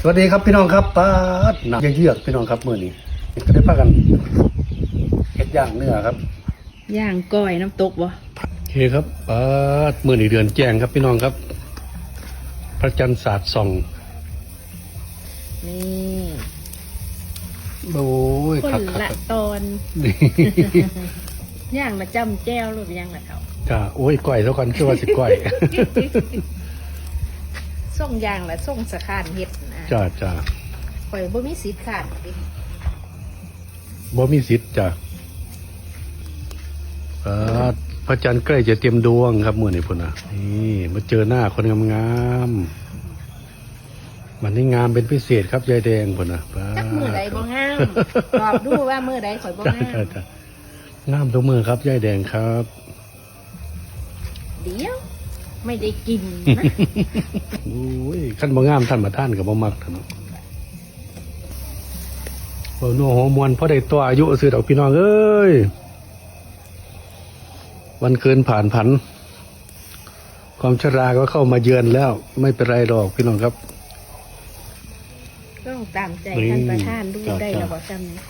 สวัสดีครับพี่น้องครับป้าดหนักเยือกๆพี่น้องครับมื่อนี้ก็ได้พากันเฮ็ดย่างเนื้อครับย่างก้อยน้ำตกบ่โอเคครับป้าดมื่อนี้เดือนแจ้งครับพี่น้องครับ พระจันทร์สาดส่องนี่โอ้ยคนคักละๆตอนนี่ย่างมาจำแจ้วหรือยังล่ะเขาจ้าโอ้ยก้อยเท่ากันคือว่าสิก้อยส่งย่างและส่งสะขานเฮ็ดนะ จ้าจ้าข่อยบ่มีสิทธิ์ขาดดิบ่มีสิทธิ์จ้าป้าดพระจันทร์ใกล้จะเตรียมดวงครับมื่อนี้พุ่นนะนี่มาเจอหน้าคนงามๆมันนี่งามเป็นพิเศษครับยายแดงพุ่นนะป้าจักมือใดบ่งามตอบดูว่ามือใดข่อยบ่จ้างามจ้าจ้างามทุกมือครับยายแดงครับเดี๋ยว ไม่ได้กินนะ โอ้ยขั้นบ่งามท่านมาท่านกับบ่มักท่านเนาะเบาหนัวหัวมวนเพราะได้ตัวอายุซื้อดอกพี่น้องเอ้ย วันเกินผ่านผัน ความชราก็เข้ามาเยือนแล้ว ไม่เป็นไรหรอกพี่น้องครับ ต้องตามใจท่านประธานดูจ้ะได้จ้ะแล้วบ่จำนะ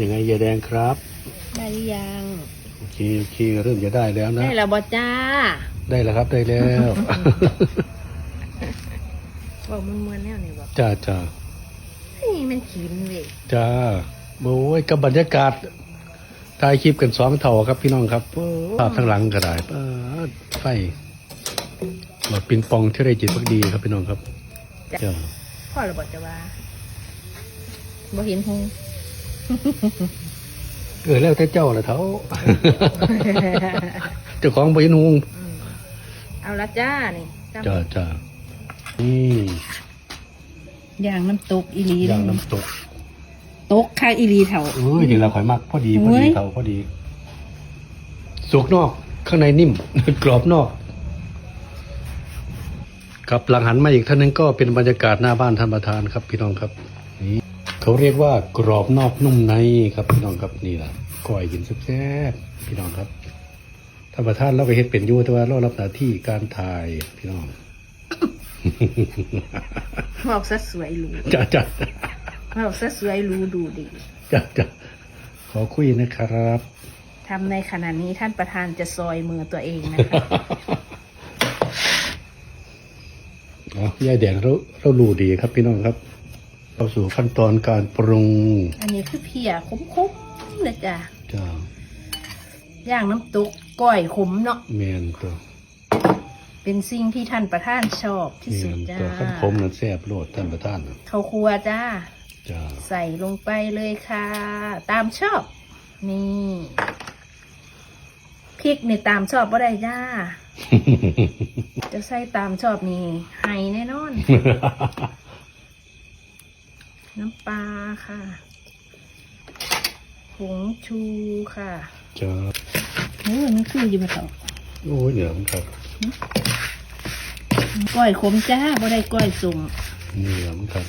ยังไงยายแดงครับ ได้หรือยัง โอเคโอเคเริ่มจะได้แล้วนะ ได้แล้วบ่จ้า ได้แล้วครับได้แล้วบอกมันมวนๆแนวนี่บ่จ้าจ้าเฮ้ยมันขินเว้ยจ้าโอ้ยกับบรรยากาศถ่ายคลิปกันสองเท่าครับพี่น้องครับโอ้ภาพทั้งหลังก็ได้เปิดไฟหลอดปิงปองที่ไรจิตพักดีครับพี่น้องครับจ้าพ่อเราบอกจะว่าบ่เห็นหงเออแล้วแต่เจ้าละเท่าเจ้าของบรินุงอืม เอาละจ้านี่จำจ้าจ้านี่ย่างน้ำตกอีหลีย่างน้ำตกตกค่าอีหลีเถ่าเอ้ยนี่เราข่อยมักพอดีพอเฮ้ดียเท่าพอดีสุกนอก ข้างในนิ่ม กรอบนอกครับหลังหันมาอีกท่านนึงก็เป็นบรรยากาศหน้าบ้านท่านประธานครับ พี่น้องครับนี่เขาเรียกว่ากรอบนอกนุ่มในครับ พี่น้องครับนี่แหละก้อยกินแซ่บๆพี่น้องครับ ท่านประธานเราก็เฮ็ดเป็นอยู่แต่ว่าเรารับหน้าที่การถ่ายพี่น้องบอกซะสวยหรูจ้าจ้าบอกซะสวยหรูดูดีจ้าจ้าขอคุยนะครับทำในขณะนี้ท่านประธานจะซอยมือตัวเองนะคะเอายายแดงเราเรารู้ดีครับพี่น้องครับเข้าสู่ขั้นตอนการปรุง อันนี้คือเพียคมๆเลยจ้ะจ้าย่างน้ำตก ก้อยขมเนาะเมียนตัวเป็นสิ่งที่ท่านประธานชอบที่เมีสุยดนจ้าตัวขั้นคมนั้นแซ่บโลดท่านประธานน่ะข้าวครัวจ้าจ้าใส่ลงไปเลยค่ะ ตามชอบ นี่พริกนี่ตามชอบบ่ได้จ้า จะใส่ตามชอบนี่ไห้แน่นอน น้ำปลาค่ะผงชูค่ะจ้า โอ้ยมันคืออยู่บ่ต่อโอ้ยเหนียวครับก้อยขมจ้าบ่ได้ก้อยสุ่มเหนียวครับ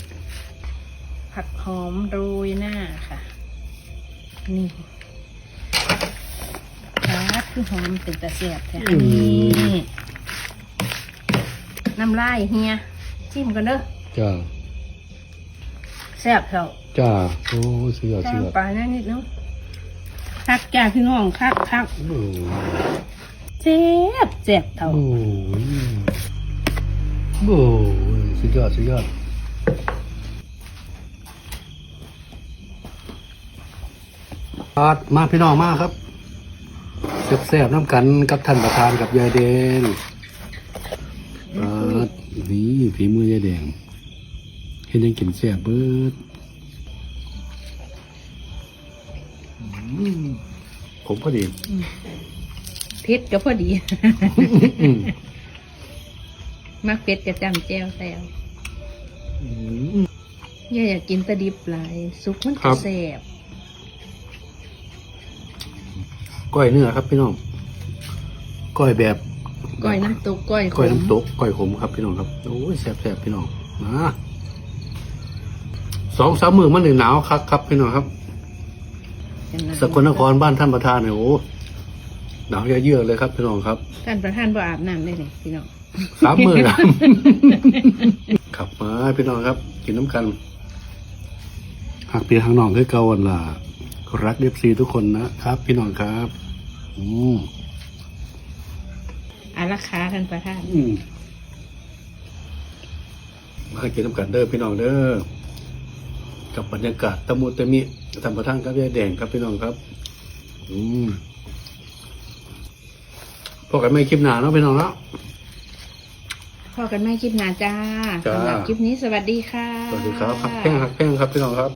ผักหอมโรยหน้าค่ะ นี่ร้าดคือหอมเป็นตะเสียบแท้อันนี้น้ำลายเฮียจิ้มกันเด้อจ้าแซ่บเถอะจ้าโอ้ยเสือจ้าเสือปลาหน้านิดเนาะ คักจ้าพี่น้องคักคักโอ้ยแซ่บแซ่บเถอะโอ้ยโอ้ยสุดยอดสุดยอดอาดมาพี่น้องมาครับแซ่บๆน้ำกันกับท่านประธานกับยายแดงอาดนี่ฝีมือยายแดงเห็นยังกินแซ่บเบิด อืมผมก็ดีเผ็ดก็พอดีอืมมักเผ็ดกับจำแจ้วแซวอืมอย่าอยากกินแตะดิบหลายซุปมันครัจะบแซ่บก้อยเนื้อครับพี่น้องก้อยแบบก้อยน้ำตกก้อยขก้อยมน้ำตกก้อยขมครับพี่น้องครับโอ้ยแซ่บๆพี่น้องมาสองสามมือมันหนึ่งหนาวครับครับพี่น้องครับ สกลนครบ้านท่านประธานเนี่ยโอ้หนาวเยือกๆเลยครับพี่น้องครับท่านประธานบ่อาบน้ำได้เลยพี่น้องสามมือนะขับมาพี่น้องครับ กินน้ำกันหักเปียหักน้องคือเก่าวันล่ะรักเอฟซีทุกคนนะครับ พี่น้องครับ อืมอาราคาท่านประธานอืมมากินน้ำกันเด้อพี่น้องเด้อ กับบรรยากาศตะมุตะมิตำประทังกับยายแดงครับพี่น้องครับ อืมพอกันไม่คลิปหนาเนาะพี่น้องเนาะพอกันไม่คลิปหน้าจ้าจ้าสำหรับคลิปนี้สวัสดีค่ะ สวัสดีครับหักแป้งหักแป้งครับพี่น้องครับ